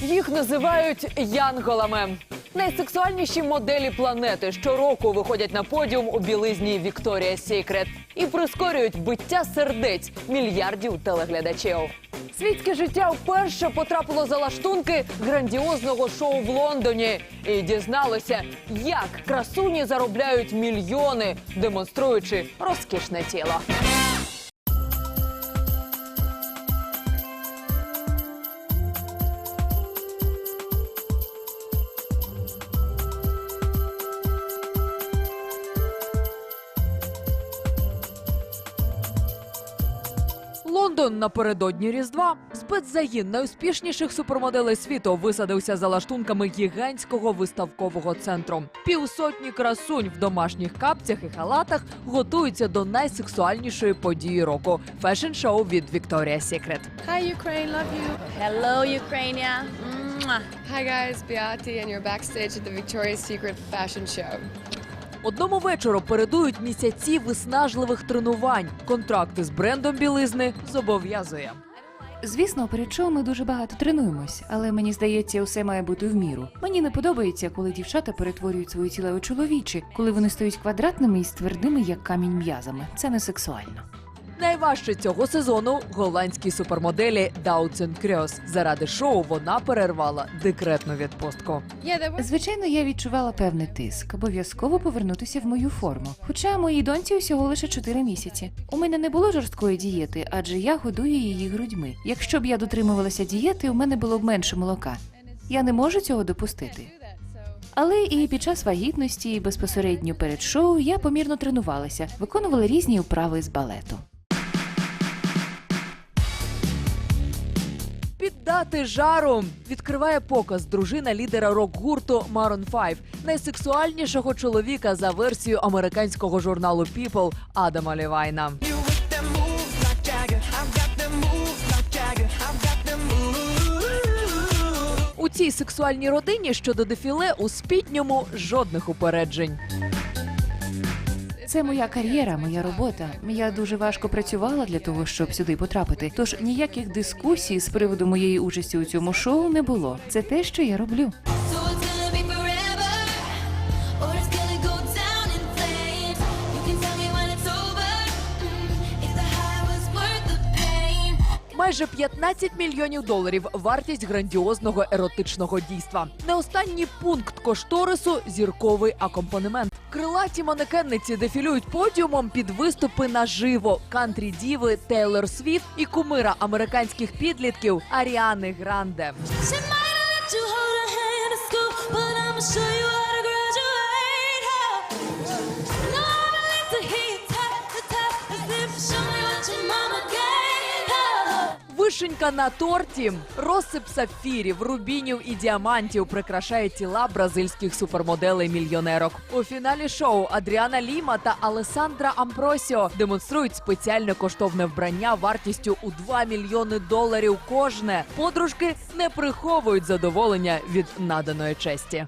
Їх називають янголами. Найсексуальніші моделі планети щороку виходять на подіум у білизні Victoria's Secret і прискорюють биття сердець мільярдів телеглядачів. Світське життя вперше потрапило за лаштунки грандіозного шоу в Лондоні і дізналося, як красуні заробляють мільйони, демонструючи розкішне тіло. Лондон напередодні Різдва. Спецзагін найуспішніших супермоделей світу висадився за лаштунками гігантського виставкового центру. Півсотні красунь в домашніх капцях і халатах готуються до найсексуальнішої події року фешн-шоу від Victoria's Secret. Hi, Ukraine. Love you. Hello, Ukraine. Hi, guys. Beati, and you're backstage at the Victoria's Secret fashion show. Одному вечору передують місяці виснажливих тренувань. Контракти з брендом білизни зобов'язує. Звісно, перед шоу ми дуже багато тренуємось, але мені здається, усе має бути в міру. Мені не подобається, коли дівчата перетворюють свої тіла у чоловічі, коли вони стають квадратними і ствердими, твердими, як камінь м'язами. Це не сексуально. Найважче цього сезону голландській супермоделі Даутсен Крьос. Заради шоу вона перервала декретну відпустку. Звичайно, я відчувала певний тиск, обов'язково повернутися в мою форму. Хоча моїй доньці усього лише 4 місяці. У мене не було жорсткої дієти, адже я годую її грудьми. Якщо б я дотримувалася дієти, у мене було б менше молока. Я не можу цього допустити. Але і під час вагітності, і безпосередньо перед шоу я помірно тренувалася, виконувала різні вправи з балету. Піддати жару відкриває показ дружина лідера рок-гурту Maroon 5, найсексуальнішого чоловіка за версією американського журналу People Адама Лівайна. У цій сексуальній родині щодо дефіле у спітньому жодних упереджень. Це моя кар'єра, моя робота. Я дуже важко працювала для того, щоб сюди потрапити. Тож ніяких дискусій з приводу моєї участі у цьому шоу не було. Це те, що я роблю. Майже 15 мільйонів доларів вартість грандіозного еротичного дійства. Не останній пункт кошторису зірковий акомпанемент. Крилаті манекенниці дефілюють подіумом під виступи наживо кантрі діви Тейлор Свіфт і кумира американських підлітків Аріани Гранде. She Вишенька на торті, розсип сапфірів, рубінів і діамантів прикрашає тіла бразильських супермоделей мільйонерок. У фіналі шоу Адріана Ліма та Алесандра Амбросіо демонструють спеціальне коштовне вбрання вартістю у 2 мільйони доларів кожне. Подружки не приховують задоволення від наданої честі.